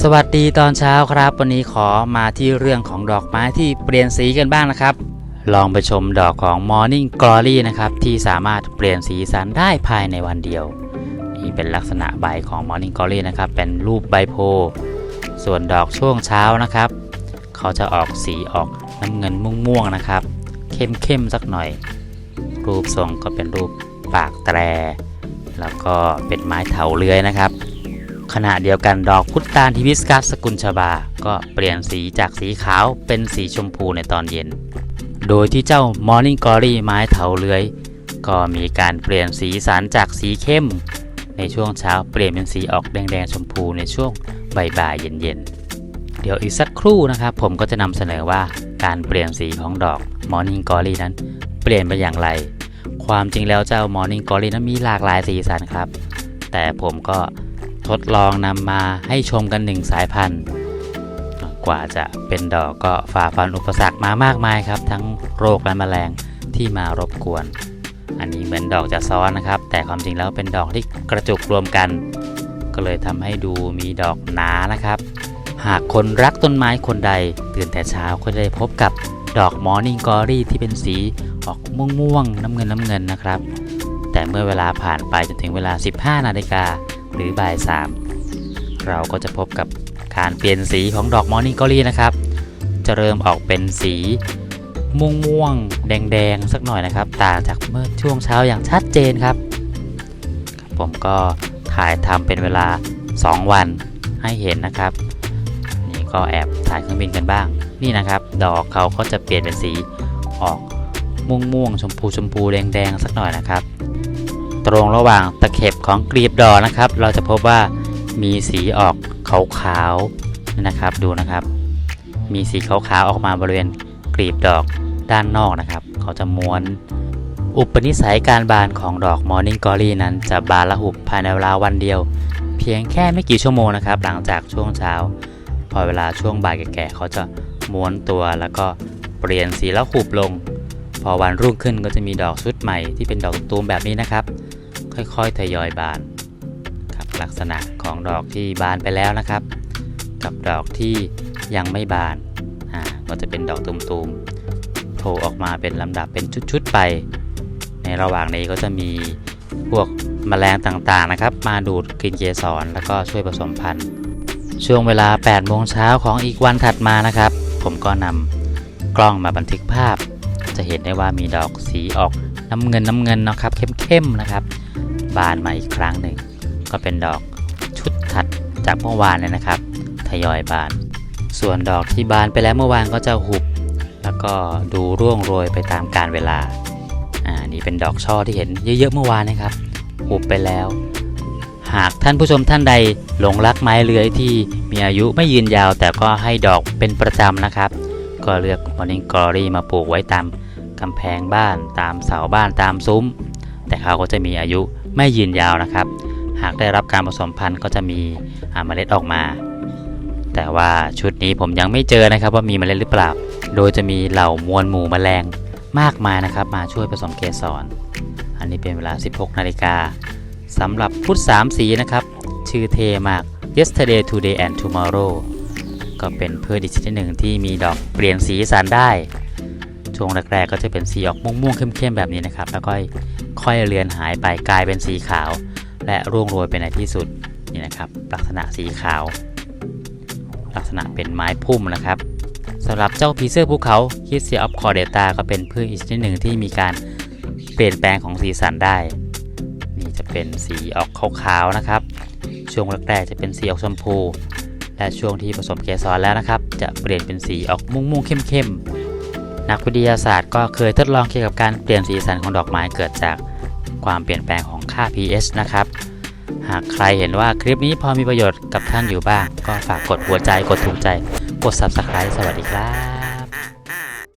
สวัสดีตอนเช้าครับ วันนี้ขอมาที่เรื่องของดอกไม้ที่เปลี่ยนสีกันบ้างนะครับ ลองไปชมดอกของ Morning Glory นะครับ ที่สามารถเปลี่ยนสีสันได้ภายในวันเดียว นี่เป็นลักษณะใบของ Morning Glory นะครับ เป็นรูปใบโพส่วนดอกช่วงเช้านะครับ เขาจะออกสีออกน้ำเงินม่วงๆนะครับ เข้มๆสักหน่อย รูปทรงก็เป็นรูปปากแตร แล้วก็เป็นไม้เถาเลื้อยนะครับ ขณะเดียวกันดอกพุตตานทิวิสกัสสกุลชบา ก็เปลี่ยนสีจากสีขาวเป็นสีชมพูในตอนเย็น โดยที่เจ้า Morning Glory ไม้เถาเลื้อย ก็มีการเปลี่ยนสีสันจากสีเข้ม ในช่วงเช้าเปลี่ยนเป็นสีออกแดงๆชมพูในช่วงบ่ายๆเย็นๆ เดี๋ยวอีกสักครู่นะครับ ผมก็จะนำเสนอว่าการเปลี่ยนสีของดอก Morning Glory นั้น เปลี่ยนไปอย่างไร ความจริงแล้วเจ้า Morning Glory นั้นมีหลากหลายสีสันครับ แต่ผมก็ ทดลองนำมาให้ชมกันหนึ่งสายพันธุ์ กว่าจะเป็นดอกก็ฝ่าฟันอุปสรรคมามากมายครับ ทั้งโรคและแมลงที่มารบกวน อันนี้เหมือนดอกจะซ้อนนะครับ แต่ความจริงแล้วเป็นดอกที่กระจุกรวมกัน ก็เลยทำให้ดูมีดอกหนานะครับ หากคนรักต้นไม้คนใด ตื่นแต่เช้าก็จะได้พบกับดอกมอร์นิ่งกอรี่ที่เป็นสีออกม่วงๆน้ำเงินน้ำเงินนะครับ แต่เมื่อเวลาผ่านไปจนถึงเวลา 15 นาฬิกา หรือบ่าย 3 เราก็จะพบกับการเปลี่ยนสีของดอกมอร์นิ่งกอรี่นะครับ จะเริ่มออกเป็นสีม่วงม่วงๆแดงสักหน่อยนะครับ ต่างจากเมื่อช่วงเช้าอย่างชัดเจนครับ ผมก็ถ่ายทำเป็นเวลา 2 วันให้เห็นนะครับ นี่ก็แอบถ่ายเครื่องบินกันบ้าง นี่นะครับ ดอกเขาก็จะเปลี่ยนเป็นสีออกม่วงม่วงชมพูชมพูแดงแดงสักหน่อยนะครับ ตรงระหว่างตะเข็บของกลีบดอกนะครับ เราจะพบว่ามีสีออกขาวๆนะครับดูนะครับ มีสีขาวๆออกมาบริเวณกลีบดอกด้านนอกนะครับ เขาจะม้วน อุปนิสัยการบานของดอก Morning Glory นั้นจะบานละหุบภายในเวลาวันเดียว เพียงแค่ไม่กี่ชั่วโมงนะครับ หลังจากช่วงเช้า พอเวลาช่วงบ่ายแก่ๆเขาจะม้วนตัวแล้วก็เปลี่ยนสีแล้วหุบลง พอวันรุ่งขึ้นก็จะมีดอกชุดใหม่ที่เป็นดอกตูมแบบนี้นะครับ ค่อยๆทยอยบานครับลักษณะของดอกที่บานไปแล้วนะครับ กับดอกที่ยังไม่บานอ่าก็จะเป็นดอกตูมๆโผล่ออกมาเป็นลำดับเป็นชุดๆไป ในระหว่างนี้ก็จะมีพวกแมลงต่างๆนะครับ มาดูดกลิ่นเกสรแล้วก็ช่วยผสมพันธุ์ ช่วงเวลา8โมงเช้าของอีกวันถัดมานะครับ ผมก็นำกล้องมาบันทึกภาพ จะเห็นได้ว่ามีดอกสีออกน้ำเงินน้ำเงินนะครับเข้มๆนะครับ บานมาอีกครั้งหนึ่ง ก็เป็นดอกชุดถัดจากเมื่อวานเลยนะครับ ทยอยบาน ส่วนดอกที่บานไปแล้วเมื่อวานก็จะหุบ แล้วก็ดูร่วงโรยไปตามกาลเวลา อ่า นี่เป็นดอกช่อที่เห็นเยอะๆเมื่อวานนะครับ หุบไปแล้ว หากท่านผู้ชมท่านใดหลงรักไม้เลื้อยที่มีอายุไม่ยืนยาว แต่ก็ให้ดอกเป็นประจำนะครับ ก็เลือก Morning Glory มาปลูกไว้ตามกำแพงบ้านตามเสาบ้านตามซุ้ม แต่เขาก็จะมีอายุ ไม่ยืนยาวนะครับ หากได้รับการผสมพันธุ์ก็จะมีเมล็ดออกมา แต่ว่าชุดนี้ผมยังไม่เจอนะครับว่ามีเมล็ดหรือเปล่า โดยจะมีเหล่ามวลหมู่แมลงมากมายนะครับมาช่วยผสมเกสร อันนี้เป็นเวลา 16 นาฬิกาสำหรับพุทธสามสีนะครับ ชื่อเทมาก yesterday today and tomorrow ก็เป็นพืชอีกชนิดหนึ่งที่มีดอกเปลี่ยนสีสันได้ ช่วงแรกๆก็จะเป็นสีออกม่วงๆเข้มๆแบบนี้นะครับ แล้วก็ ค่อยเลือนหายไปกลายเป็นสีขาว และร่วงโรยไปในที่สุดนี่นะครับ ลักษณะสีขาว ลักษณะเป็นไม้พุ่มนะครับสำหรับเจ้าผีเสื้อภูเขาคิสเซียออฟคอเดตาก็เป็นพืชอีกชนิดหนึ่งที่มีการเปลี่ยนแปลงของสีสันได้ นี่จะเป็นสีออกขาวๆนะครับ ช่วงแรกๆจะเป็นสีออกชมพู และช่วงที่ผสมเกสรแล้วนะครับ จะเปลี่ยนเป็นสีออกม่วงๆเข้มๆ นักวิทยาศาสตร์ก็เคยทดลองเกี่ยวกับการเปลี่ยนสีสันของดอกไม้เกิดจากความเปลี่ยนแปลงของค่า pH นะครับ หากใครเห็นว่าคลิปนี้พอมีประโยชน์กับท่านอยู่บ้าง ก็ฝากกดหัวใจกดถูกใจ กด subscribe สวัสดีครับ